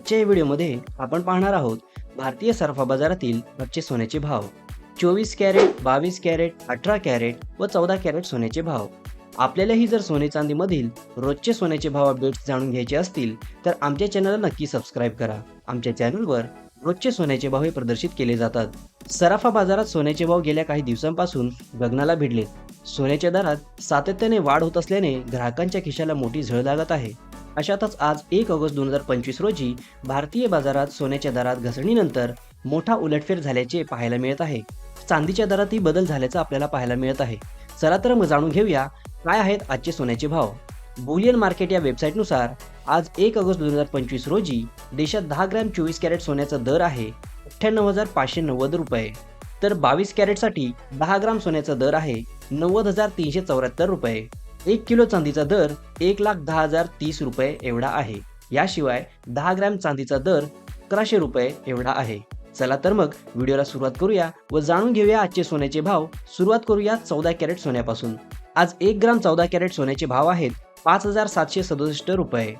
आजच्या या व्हिडिओमध्ये आपण पाहणार आहोत भारतीय सरफा बाजारातील आजचे सोन्याचे भाव. चोवीस कॅरेट बावीस कॅरेट अठरा कॅरेट व चौदा कॅरेट सोन्याचे भाव. आपल्यालाही जर सोने चांदीमधील रोजचे सोन्याचे भाव अपडेट्स जाणून घ्यायचे असतील तर आमच्या चॅनलला नक्की सबस्क्राईब करा. आमच्या चॅनलवर रोजचे सोन्याचे भाव हे प्रदर्शित केले जातात. सराफा बाजारात सोन्याचे भाव गेल्या काही दिवसांपासून गगनाला भिडले सोन्याच्या दरात सातत्याने वाढ होत असल्याने ग्राहकांच्या खिशाला मोठी झळ लागत आहे. अशातच आज एक ऑगस्ट दोन हजार पंचवीस रोजी भारतीय बाजारात सोन्याच्या दरात घसरणीनंतर मोठा उलटफेर झाल्याचे पाहायला मिळत आहे. चांदीच्या दरातही बदल झाल्याचं आपल्याला पाहायला मिळत आहे. चला तर मग जाणून घेऊया काय आहेत आजचे सोन्याचे भाव. बुलियन मार्केट या वेबसाईटनुसार आज एक ऑगस्ट दोन हजार पंचवीस रोजी देशात दहा ग्रॅम चोवीस कॅरेट सोन्याचा दर आहे अठ्ठ्याण्णव हजार पाचशे नव्वद रुपये. तर बावीस कॅरेटसाठी दहा ग्राम सोन्याचा दर आहे नव्वद हजार तीनशे चौऱ्याहत्तर रुपये. एक किलो चांदीचा दर एक लाख दहा हजार तीस रुपये एवढा आहे. याशिवाय दहा ग्रॅम चांदीचा दर अकराशे रुपये एवढा आहे. चला तर मग व्हिडिओला सुरुवात करूया व जाणून घेऊया आजचे सोन्याचे भाव. सुरुवात करूया चौदा कॅरेट सोन्यापासून. आज एक ग्राम चौदा कॅरेट सोन्याचे भाव आहेत पाच हजार सातशे सदुसष्ट रुपये.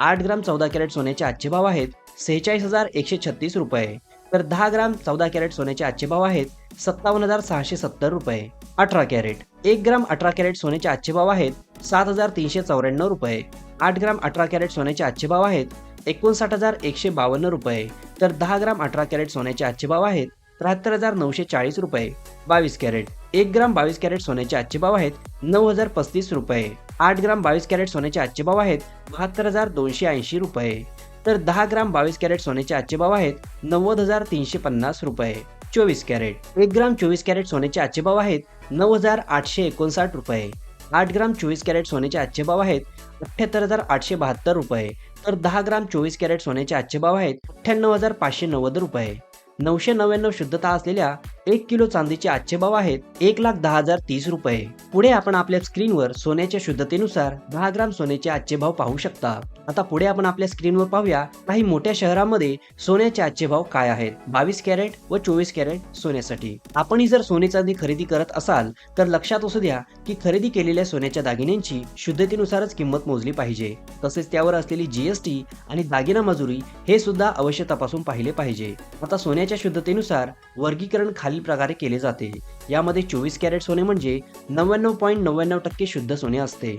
आठ ग्राम चौदा कॅरेट सोन्याचे आजचे भाव आहेत सेहेचाळीस हजार एकशे छत्तीस रुपये. तर दहा ग्राम चौदा कॅरेट सोन्याचे आजचे भाव आहेत सत्तावन्न हजार सहाशे सत्तर रुपये. अठरा कॅरेट. एक ग्राम अठरा कॅरेट सोन्याचे आजचे भाव आहेत सात हजार तीनशे चौऱ्याण्णव रुपये. आठ ग्राम अठरा कॅरेट सोन्याचे आजचे भाव आहेत एकोणसाठ हजार एकशे बावन्न रुपये. तर दहा ग्राम अठरा कॅरेट सोन्याचे आजचे भाव आहेत त्र्याहत्तर हजार नऊशे चाळीस रुपये. बावीस कॅरेट. एक ग्राम बावीस कॅरेट सोन्याचे आजचे भाव आहेत नऊ हजार पस्तीस रुपये. आठ ग्राम बावीस कॅरेट सोन्याचे आजचे भाव आहेत बहात्तर हजार दोनशे ऐंशी रुपये. तर दहा ग्राम बावीस कॅरेट सोन्याचे आजचे भाव आहेत नव्वद हजार तीनशे पन्नास रुपये. चोवीस कॅरेट. एक ग्राम चोवीस कॅरेट सोन्याचे आजचे भाव आहेत नऊ हजार आठशे एकोणसाठ रुपये. आठ ग्राम चोवीस कॅरेट सोन्याचे आजचे भाव आहेत अठ्ठ्याहत्तर हजार आठशे बहात्तर रुपये. तर दहा ग्राम चोवीस कॅरेट सोन्याचे आजचे भाव आहेत अठ्ठ्याण्णव हजार पाचशे नव्वद रुपये. नऊशे नव्याण्णव शुद्धता असलेल्या एक किलो चांदीचे आजचे भाव आहेत एक लाख दहा हजार तीस रुपये. पुढे आपण आपल्या स्क्रीनवर सोन्याच्या शुद्धतेनुसार दहा ग्राम सोन्याचे आजचे भाव पाहू शकता. आता पुढे आपण आपल्या स्क्रीनवर पाहूया काही मोठ्या शहरांमध्ये सोन्याचे आजचे भाव काय आहेत. बावीस कॅरेट व चोवीस कॅरेट सोन्यासाठी. आपणही जर सोने चांदी खरेदी करत असाल तर लक्षात असू द्या की खरेदी केलेल्या सोन्याच्या दागिन्यांची शुद्धतेनुसारच किंमत मोजली पाहिजे. तसेच त्यावर असलेली जीएसटी आणि दागिना मजुरी हे सुद्धा अवश्य तपासून पाहिले पाहिजे. आता सोन्याच्या शुद्धतेनुसार वर्गीकरण खालील प्रकारे केले जाते. यामध्ये चोवीस कॅरेट सोने म्हणजे नव्याण्णव पॉईंट नव्याण्णव टक्के शुद्ध सोने असते.